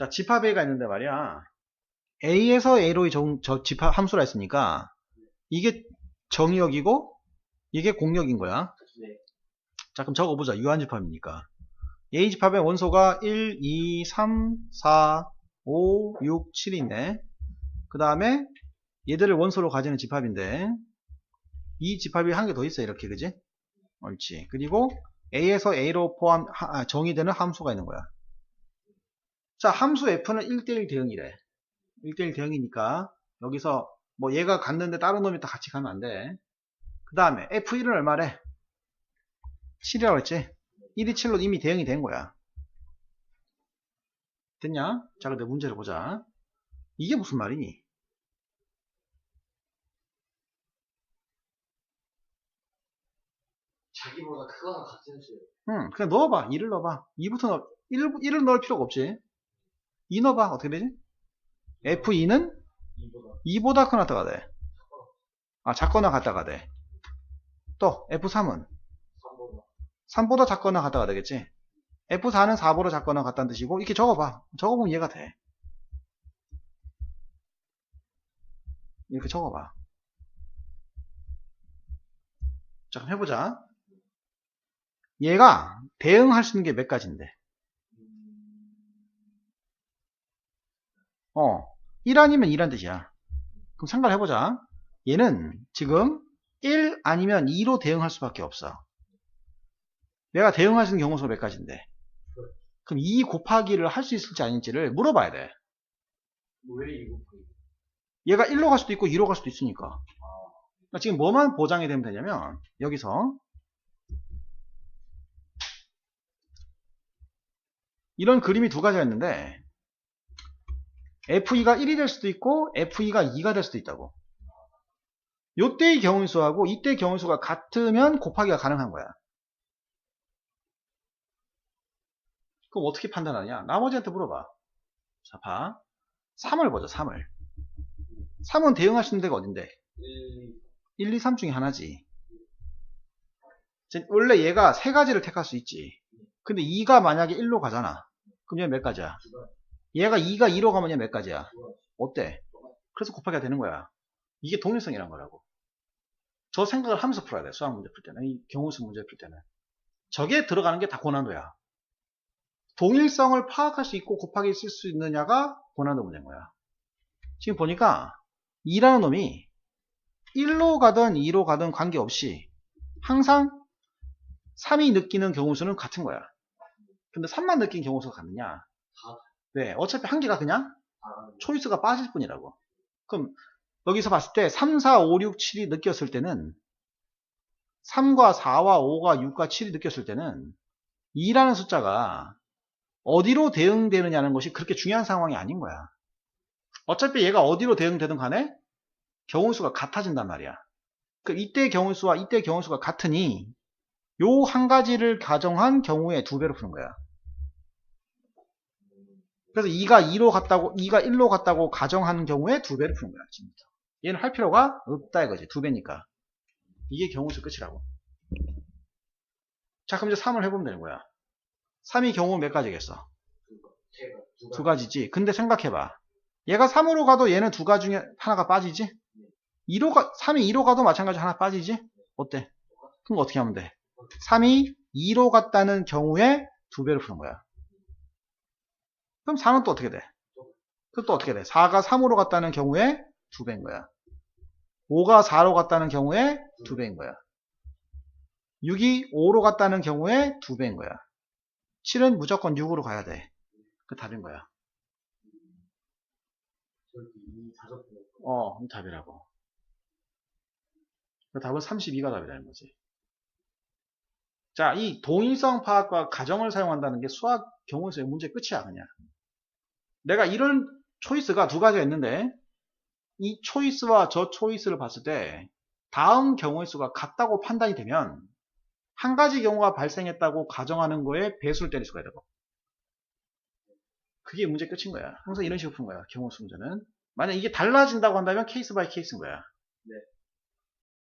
자, 집합 A가 있는데 말이야. A에서 A로의 정, 저 집합 함수라 했으니까 이게 정의역이고 이게 공역인 거야. 네. 자, 그럼 적어보자. 유한집합이니까. A 집합의 원소가 1, 2, 3, 4, 5, 6, 7이네. 그 다음에 얘들을 원소로 가지는 집합인데 이 집합이 한 개 더 있어 이렇게 그지? 옳지. 그리고 A에서 A로 포함 하- 아, 정의되는 함수가 있는 거야. 자, 함수 F는 1대1 대응이래. 1대1 대응이니까 여기서 뭐 얘가 갔는데 다른 놈이 다 같이 가면 안 돼. 그 다음에 F1은 얼마래? 7이라고 했지? 1이 7로 이미 대응이 된 거야. 됐냐? 자, 근데 문제를 보자. 이게 무슨 말이니? 자기보다 크거나 같은 수예요. 응, 그냥 넣어봐. 2를 넣어봐. 2부터 넣어. 1, 1을 넣을 필요가 없지. 2 넣어봐. 어떻게 되지? F2는 이보다 2보다 크나 같다가 돼. 아, 작거나 같다가 돼. 또, F3은 3보다 3보다 작거나 같다가 되겠지. F4는 4보다 작거나 같다는 뜻이고, 이렇게 적어봐. 적어보면 이해가 돼. 이렇게 적어봐. 자, 그럼 해보자. 얘가 대응할 수 있는 게 몇 가지인데. 어, 1 아니면 2란 뜻이야. 그럼 상관을 해보자. 얘는 지금 1 아니면 2로 대응할 수밖에 없어. 내가 대응할 수 있는 경우 수가 몇 가지인데. 그럼 2 곱하기를 할 수 있을지 아닐지를 물어봐야 돼. 왜 이거 얘가 1로 갈 수도 있고 2로 갈 수도 있으니까. 그러니까 지금 뭐만 보장이 되면 되냐면 여기서 이런 그림이 두 가지가 있는데 F2가 1이 될 수도 있고 F2가 2가 될 수도 있다고. 요때의 경우수하고 이때의 경우수가 같으면 곱하기가 가능한 거야. 그럼 어떻게 판단하냐? 나머지한테 물어봐. 자, 봐. 3을 보자, 3을. 3은 대응할 수 있는 데가 어딘데? 1, 1, 2, 3 중에 하나지. 즉, 원래 얘가 세 가지를 택할 수 있지. 근데 2가 만약에 1로 가잖아. 그럼 얘몇 가지야? 얘가 2가 2로 가면 얘 몇 가지야? 어때? 그래서 곱하기가 되는 거야. 이게 동일성이란 거라고. 저 생각을 하면서 풀어야 돼. 수학 문제 풀 때는. 이 경우수 문제 풀 때는. 저게 들어가는 게 다 고난도야. 동일성을 파악할 수 있고 곱하기 쓸 수 있느냐가 고난도 문제인 거야. 지금 보니까 2라는 놈이 1로 가든 2로 가든 관계없이 항상 3이 느끼는 경우수는 같은 거야. 근데 3만 느낀 경우수가 같느냐? 왜? 어차피 한 개가 그냥 아, 초이스가 빠질 뿐이라고. 그럼 여기서 봤을 때 3, 4, 5, 6, 7이 느꼈을 때는 3과 4와 5과 6과 7이 느꼈을 때는 2라는 숫자가 어디로 대응되느냐는 것이 그렇게 중요한 상황이 아닌 거야. 어차피 얘가 어디로 대응되든 간에 경우수가 같아진단 말이야. 그 이때 경우수와 이때 경우수가 같으니 요 한 가지를 가정한 경우의 두 배로 푸는 거야. 그래서 2가 2로 갔다고 2가 1로 갔다고 가정하는 경우에 두 배를 푸는 거야. 지금부터. 얘는 할 필요가 없다 이거지. 두 배니까. 이게 경우수 끝이라고. 자, 그럼 이제 3을 해보면 되는 거야. 3이 경우 몇 가지겠어? 두두 가지 가지지. 근데 생각해봐. 얘가 3으로 가도 얘는 두 가지 중에 하나가 빠지지? 2로 가, 3이 2로 가도 마찬가지 하나 빠지지? 어때? 그럼 어떻게 하면 돼? 3이 2로 갔다는 경우에 두 배를 푸는 거야. 그럼 4는 또 어떻게 돼? 그럼 또 어떻게 돼? 4가 3으로 갔다는 경우에 두 배인 거야. 5가 4로 갔다는 경우에 두 배인 거야. 6이 5로 갔다는 경우에 두 배인 거야. 7은 무조건 6으로 가야 돼. 그 답인 거야. 어, 이 답이라고. 그 답은 32가 답이라는 거지. 자, 이 동일성 파악과 가정을 사용한다는 게 수학 경우에서의 문제 끝이야, 그냥. 내가 이런 초이스가 두 가지가 있는데, 이 초이스와 저 초이스를 봤을 때, 다음 경우의 수가 같다고 판단이 되면, 한 가지 경우가 발생했다고 가정하는 거에 배수를 때릴 수가 있다고. 그게 문제 끝인 거야. 항상 이런 식으로 푸는 거야, 경우 수 문제는. 만약 이게 달라진다고 한다면 케이스 바이 케이스인 거야.